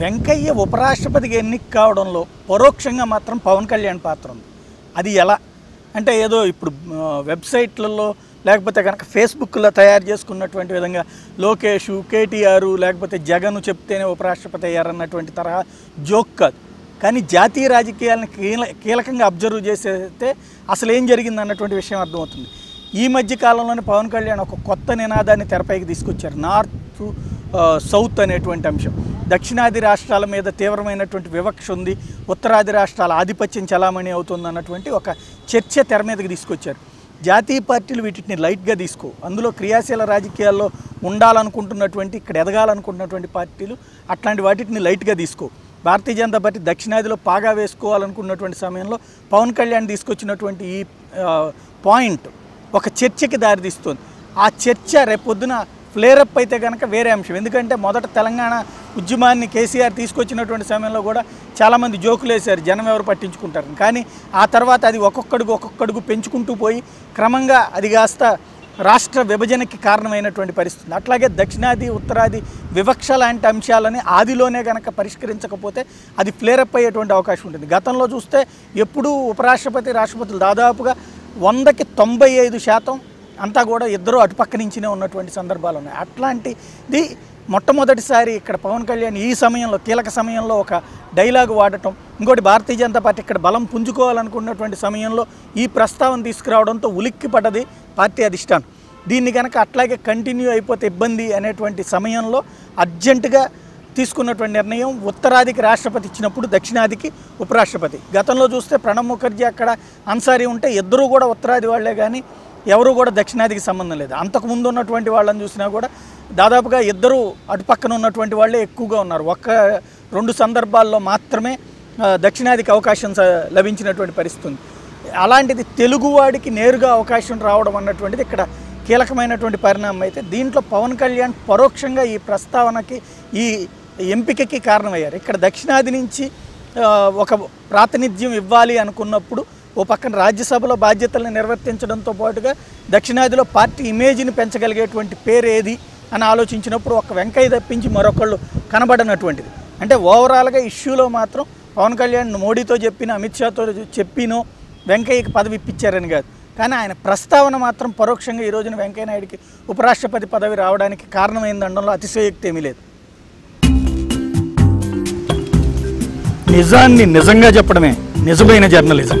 వెంకయ్య ఉపరాష్ట్రపతికి ఎన్నిక కావడంలో పరోక్షంగా మాత్రం పవన్ కళ్యాణ్ పాత్ర ఉంది. అది ఎలా? అంటే ఏదో ఇప్పుడు వెబ్సైట్లలో లేకపోతే కనుక ఫేస్బుక్లో తయారు చేసుకున్నటువంటి విధంగా లోకేష్ కేటీఆర్ లేకపోతే జగన్ చెప్తేనే ఉపరాష్ట్రపతి అయ్యారన్నటువంటి తరహా జోక్ కాదు. కానీ జాతీయ రాజకీయాలను కీల కీలకంగా అబ్జర్వ్ చేసేస్తే అసలు ఏం జరిగింది అన్నటువంటి విషయం అర్థమవుతుంది. ఈ మధ్య కాలంలోనే పవన్ కళ్యాణ్ ఒక కొత్త నినాదాన్ని తెరపైకి తీసుకొచ్చారు. నార్త్ సౌత్ అనేటువంటి అంశం. దక్షిణాది రాష్ట్రాల మీద తీవ్రమైనటువంటి వివక్ష ఉంది. ఉత్తరాది రాష్ట్రాల ఆధిపత్యం చలామణి అవుతుంది అన్నటువంటి ఒక చర్చ తెర మీదకి తీసుకొచ్చారు. జాతీయ పార్టీలు వీటిని లైట్గా తీసుకో. అందులో క్రియాశీల రాజకీయాల్లో ఉండాలనుకుంటున్నటువంటి ఇక్కడ ఎదగాలనుకుంటున్నటువంటి పార్టీలు అట్లాంటి వాటిని లైట్గా తీసుకో. భారతీయ జనతా పార్టీ దక్షిణాదిలో పాగా వేసుకోవాలనుకున్నటువంటి సమయంలో పవన్ కళ్యాణ్ తీసుకొచ్చినటువంటి ఈ పాయింట్ ఒక చర్చకి దారితీస్తుంది. ఆ చర్చ రేపొద్దున ఫ్లేరప్ అయితే కనుక వేరే అంశం. ఎందుకంటే మొదట తెలంగాణ ఉద్యమాన్ని కేసీఆర్ తీసుకొచ్చినటువంటి సమయంలో కూడా చాలామంది జోకులు వేశారు జనం ఎవరు పట్టించుకుంటారు కానీ ఆ తర్వాత అది ఒక్కొక్కడుగు ఒక్కొక్కడుగు పెంచుకుంటూ పోయి క్రమంగా అది కాస్త రాష్ట్ర విభజనకి కారణమైనటువంటి పరిస్థితి అట్లాగే దక్షిణాది ఉత్తరాది వివక్ష లాంటి అంశాలని ఆదిలోనే కనుక పరిష్కరించకపోతే అది ఫ్లేరప్ అయ్యేటువంటి అవకాశం ఉంటుంది. గతంలో చూస్తే ఎప్పుడూ ఉపరాష్ట్రపతి రాష్ట్రపతులు దాదాపుగా వందకి తొంభై ఐదు శాతం అంతా కూడా ఇద్దరు అటుపక్క నుంచినే ఉన్నటువంటి సందర్భాలు ఉన్నాయి. అట్లాంటిది మొట్టమొదటిసారి ఇక్కడ పవన్ కళ్యాణ్ ఈ సమయంలో కీలక సమయంలో ఒక డైలాగ్ వాడటం ఇంకోటి భారతీయ జనతా పార్టీ ఇక్కడ బలం పుంజుకోవాలనుకున్నటువంటి సమయంలో ఈ ప్రస్తావన తీసుకురావడంతో ఉలిక్కి పడ్డది పార్టీ అధిష్టానం. దీన్ని కనుక అట్లాగే కంటిన్యూ అయిపోతే ఇబ్బంది అనేటువంటి సమయంలో అర్జెంటుగా తీసుకున్నటువంటి నిర్ణయం ఉత్తరాదికి రాష్ట్రపతి ఇచ్చినప్పుడు దక్షిణాదికి ఉపరాష్ట్రపతి. గతంలో చూస్తే ప్రణబ్ ముఖర్జీ అక్కడ అన్సారీ ఉంటే ఇద్దరూ కూడా ఉత్తరాది వాళ్ళే కానీ ఎవరు కూడా దక్షిణాదికి సంబంధం లేదు. అంతకుముందు ఉన్నటువంటి వాళ్ళని చూసినా కూడా దాదాపుగా ఇద్దరు అటుపక్కన ఉన్నటువంటి వాళ్ళే ఎక్కువగా ఉన్నారు. ఒక్క రెండు సందర్భాల్లో మాత్రమే దక్షిణాదికి అవకాశం స- లభించినటువంటి పరిస్థితి ఉంది. అలాంటిది తెలుగువాడికి నేరుగా అవకాశం రావడం అన్నటువంటిది ఇక్కడ కీలకమైనటువంటి పరిణామం అయితే దీంట్లో పవన్ కళ్యాణ్ పరోక్షంగా ఈ ప్రస్తావనకి ఈ ఎంపికకి కారణమయ్యారు. ఇక్కడ దక్షిణాది నుంచి ఒక ప్రాతినిధ్యం ఇవ్వాలి అనుకున్నప్పుడు ఓ పక్కన రాజ్యసభలో బాధ్యతలను నిర్వర్తించడంతో పాటుగా దక్షిణాదిలో పార్టీ ఇమేజ్ని పెంచగలిగేటువంటి పేరు ఏది అని ఆలోచించినప్పుడు ఒక వెంకయ్య తప్పించి మరొకళ్ళు కనబడనటువంటిది. అంటే ఓవరాల్గా ఇష్యూలో మాత్రం పవన్ కళ్యాణ్ మోడీతో చెప్పిన అమిత్ షాతో చెప్పినో వెంకయ్యకి పదవి ఇప్పించారని కాదు. కానీ ఆయన ప్రస్తావన మాత్రం పరోక్షంగా ఈ రోజున వెంకయ్య నాయుడికి ఉపరాష్ట్రపతి పదవి రావడానికి కారణమైందనడంలో అతిశయోక్తి ఏమీ లేదు. నిజాన్ని నిజంగా చెప్పడమే. నిజమైన జర్నలిజం.